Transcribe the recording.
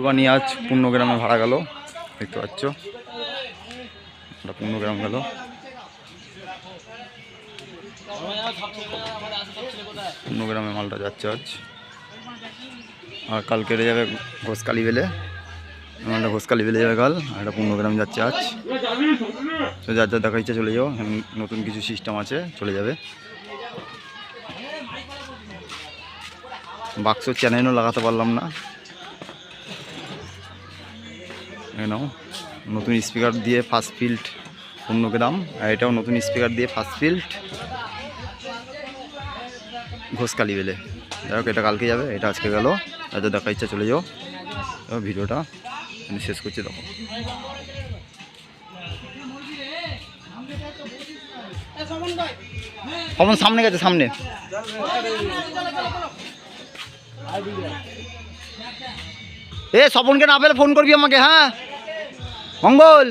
কুরবানি আজ পূর্ণগ্রামে ভাড়া গেল, দেখতে পাচ্ছ। এটা পূর্ণগ্রাম গেল। পূর্ণগ্রামে মালটা যাচ্ছে আজ। আর কাল কেটে যাবে ঘোষকালি বেলে। মালটা ঘোষকালি বেলে যাবে কাল, আর এটা পূর্ণগ্রাম যাচ্ছে আজ। তো যার যার দেখা ইচ্ছা চলে যাও নতুন কিছু সিস্টেম আছে, চলে যাবে। বাক্স চ্যানেলও লাগাতে পারলাম না। নাও নতুন স্পিকার দিয়ে ফার্স্ট ফিল্ড পূর্ণগ্রাম আর এটাও নতুন স্পিকার দিয়ে ফার্স্ট ফিল্ড ঘোষকালি বেলে। যাই এটা কালকে যাবে, এটা আজকে গেল যাতে দেখা ইচ্ছা চলে যাও। ভিডিওটা আমি শেষ করছি, দেখো। কমন সামনে গেছে, সামনে। এ স্বপনকে না পেলে ফোন করবি আমাকে হ্যাঁ? মঙ্গল।